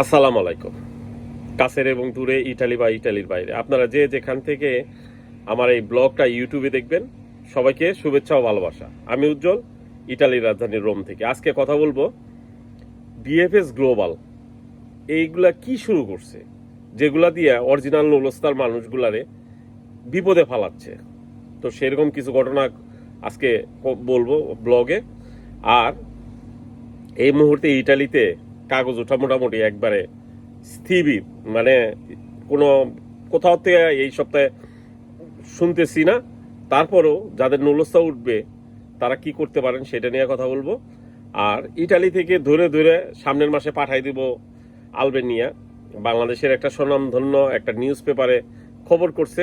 আসসালামু আলাইকুম। কাছের এবং দূরে ইটালি বা ইটালির বাইরে। আপনারা যে যেখান থেকে আমার এই ব্লগটা ইউটিউবে দেখবেন, সবাইকে শুভেচ্ছা ও ভালোবাসা। আমি উজ্জ্বল, ইটালির রাজধানী রোম থেকে। আজকে কথা বলব বিএফএস গ্লোবাল। এইগুলা কি শুরু করছে? যেগুলা দিয়ে অরিজিনাল নৌলস্তার মানুষগুলারে বিপদে ফালাচ্ছে। তো সেরকম কিছু ঘটনা আজকে বলব ব্লগে। আর এই মুহূর্তে ইটালিতে কাগজ ওঠা মোটামুটি একবারে স্থির মানে কোনো কোথাও থেকে এই সপ্তাহে শুনতেছি না। তারপরও যাদের নৌলস্তা উঠবে, তারা কি করতে পারেন সেটা নিয়ে কথা বলব। আর ইটালি থেকে ধরে ধরে সামনের মাসে পাঠাই দিব আলবেনিয়া। বাংলাদেশের একটা স্বনামধন্য একটা নিউজ পেপারে খবর করছে।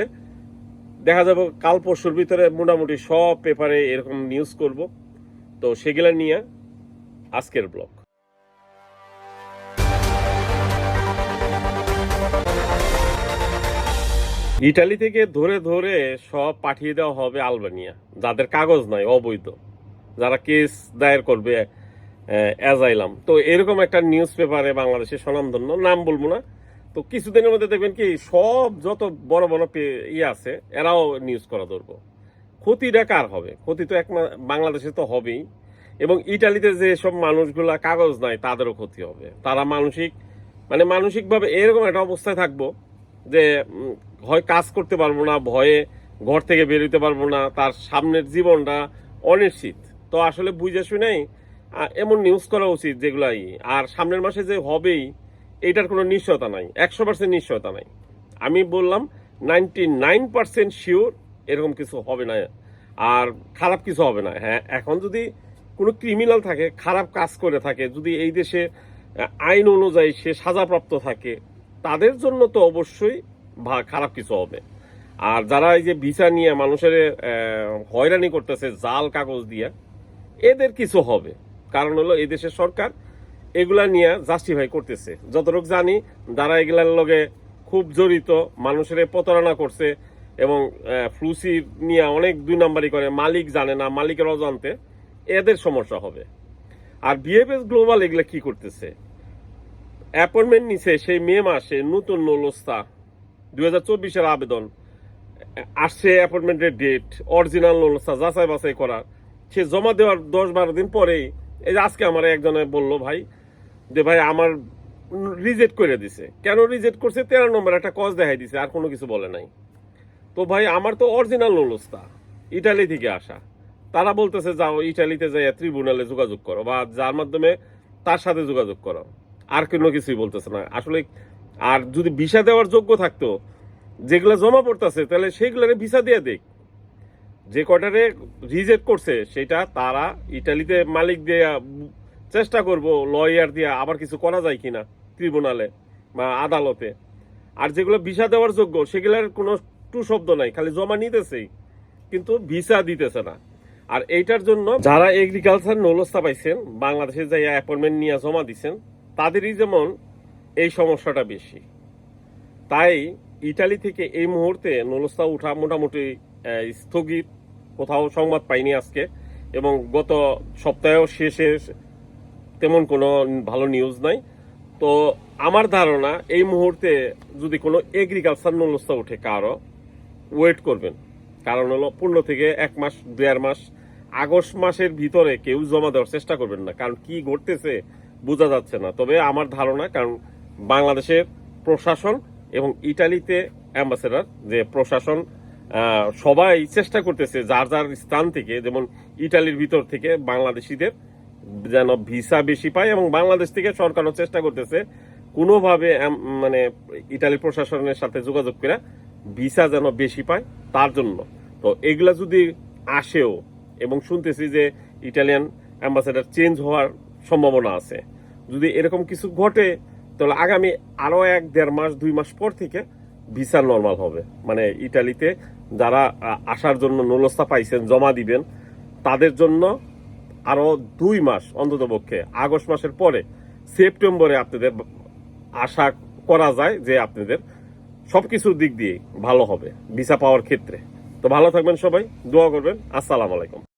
দেখা যাবে কাল পরশুর ভিতরে মোটামুটি সব পেপারে এরকম নিউজ করব। তো সেগুলা নিয়ে আজকের ব্লগ। ইটালি থেকে ধরে ধরে সব পাঠিয়ে দেওয়া হবে আলবানিয়া, যাদের কাগজ নাই, অবৈধ। যারা কেস দায়ের করবে অ্যাজাইলাম তো এরকম একটা নিউজ পেপারে বাংলাদেশের স্বনামধন্য, নাম বলব না। তো কিছুদিনের মধ্যে দেখবেন কি, সব যত বড় বড় ইয়ে আছে, এরাও নিউজ করা ধরবো। ক্ষতিটা কার হবে? ক্ষতি তো এক বাংলাদেশে তো হবেই। এবং ইটালিতে যে সব মানুষগুলা কাগজ নাই, তাদেরও ক্ষতি হবে। তারা মানসিক মানে মানসিকভাবে এরকম একটা অবস্থায় থাকব যে হয় কাজ করতে পারব না, ভয়ে ঘর থেকে বেরোতে পারব না, তার সামনের জীবনটা অনিশ্চিত। তো আসলে বুঝে শুনেই এমন নিউজ করা উচিত যেগুলাই, আর সামনের মাসে যে হবেই, এটার কোনো নিশ্চয়তা নাই, একশো পার্সেন্ট নিশ্চয়তা নাই। আমি বললাম নাইনটি নাইন পার্সেন্ট শিওর এরকম কিছু হবে না, আর খারাপ কিছু হবে না। হ্যাঁ এখন যদি কোনো ক্রিমিনাল থাকে, খারাপ কাজ করে থাকে, যদি এই দেশে আইন অনুযায়ী সে সাজাপ্রাপ্ত থাকে তাদের জন্য তো অবশ্যই খারাপ কিছু হবে। আর যারা এই যে ভিসা নিয়ে মানুষের হয়রানি করতেছে জাল কাগজ দিয়ে, এদের কিছু হবে। কারণ হলো এই দেশের সরকার এগুলা নিয়ে জাস্টিফাই করতেছে। যতটুকু জানি যারা এগুলার লগে খুব জড়িত, মানুষের প্রতারণা করছে এবং ফ্লুসি নিয়ে অনেক দুই নাম্বারই করে, মালিক জানে না, মালিকের অজান্তে এদের সমস্যা হবে। আর বিএফএস গ্লোবাল এগুলা কি করতেছে? অ্যাপয়েন্টমেন্ট নিছে সেই মে মাসে নতুন নলস্তা, দুই হাজার চব্বিশের আবেদন। আসছে অ্যাপয়েন্টমেন্টের ডেট অরিজিনাল নলস্তা যাচাই বাছাই করা। সে জমা দেওয়ার দশ বারো দিন পরেই, এই যে আজকে আমার একজনে বলল ভাই, যে ভাই আমার রিজেক্ট করে দিছে। কেন রিজেক্ট করছে? তেরো নম্বর একটা কজ দেখাই দিছে, আর কোনো কিছু বলে নাই। তো ভাই, আমার তো অরিজিনাল নলস্তা, ইটালি থেকে আসা। তারা বলতেছে, যাও ইটালিতে যাইয়া ট্রিব্যুনালে যোগাযোগ করো, বা যার মাধ্যমে তার সাথে যোগাযোগ করো। আর কোনো কিছুই বলতেছে না। আসলে আর যদি ভিসা দেওয়ার যোগ্য থাকতো, যেগুলো জমা পড়তেছে, তাহলে সেইগুলোরে ভিসা দিয়ে দেখ যে কটারে রিজেক্ট করছে, সেটা তারা ইটালিতে মালিক দিয়ে চেষ্টা করব লয়ার দিয়ে আবার কিছু করা যায় কিনা ট্রিব্যুনালে বা আদালতে। আর যেগুলো ভিসা দেওয়ার যোগ্য, সেগুলোর কোনো টু শব্দ নাই, খালি জমা নিতেছেই, কিন্তু ভিসা দিতেছে না। আর এইটার জন্য যারা এগ্রিকালচার নলস্তা পাইছেন, বাংলাদেশে যাই অ্যাপয়েন্টমেন্ট নিয়ে জমা দিছেন তাদেরই যেমন এই সমস্যাটা বেশি। তাই ইটালি থেকে এই মুহূর্তে নলস্তা উঠা মোটামুটি স্থগিত। কোথাও সংবাদ পাইনি আজকে এবং গত সপ্তাহেও শেষে তেমন কোনো ভালো নিউজ নাই। তো আমার ধারণা এই মুহূর্তে যদি কোনো এগ্রিকালচার নলস্তা উঠে কারও ওয়েট করবেন। কারণ হলো পনেরো থেকে এক মাস, দেড় মাস, আগস্ট মাসের ভিতরে কেউ জমা দেওয়ার চেষ্টা করবেন না। কারণ কি ঘটতেছে বোঝা যাচ্ছে না। তবে আমার ধারণা, কারণ বাংলাদেশের প্রশাসন এবং ইটালিতে অ্যাম্বাসেডার, যে প্রশাসন সবাই চেষ্টা করতেছে যার যার স্থান থেকে, যেমন ইটালির ভিতর থেকে বাংলাদেশিদের যেন ভিসা বেশি পায় এবং বাংলাদেশ থেকে সরকারও চেষ্টা করতেছে কোনোভাবে মানে ইটালি প্রশাসনের সাথে যোগাযোগ করে ভিসা যেন বেশি পায় তার জন্য। তো এগুলা যদি আসেও এবং শুনতেছি যে ইটালিয়ান অ্যাম্বাসেডার চেঞ্জ হওয়ার সম্ভাবনা আছে। যদি এরকম কিছু ঘটে, তাহলে আগামী আরও এক দেড় মাস, দুই মাস পর থেকে ভিসা নর্মাল হবে। মানে ইটালিতে যারা আসার জন্য নলস্তা পাইছেন, জমা দিবেন, তাদের জন্য আরও দুই মাস অন্তত পক্ষে, আগস্ট মাসের পরে, সেপ্টেম্বরে আপনাদের আশা করা যায় যে আপনাদের সবকিছুর দিক দিয়ে ভালো হবে, ভিসা পাওয়ার ক্ষেত্রে। তো ভালো থাকবেন সবাই, দোয়া করবেন, আসসালামু আলাইকুম।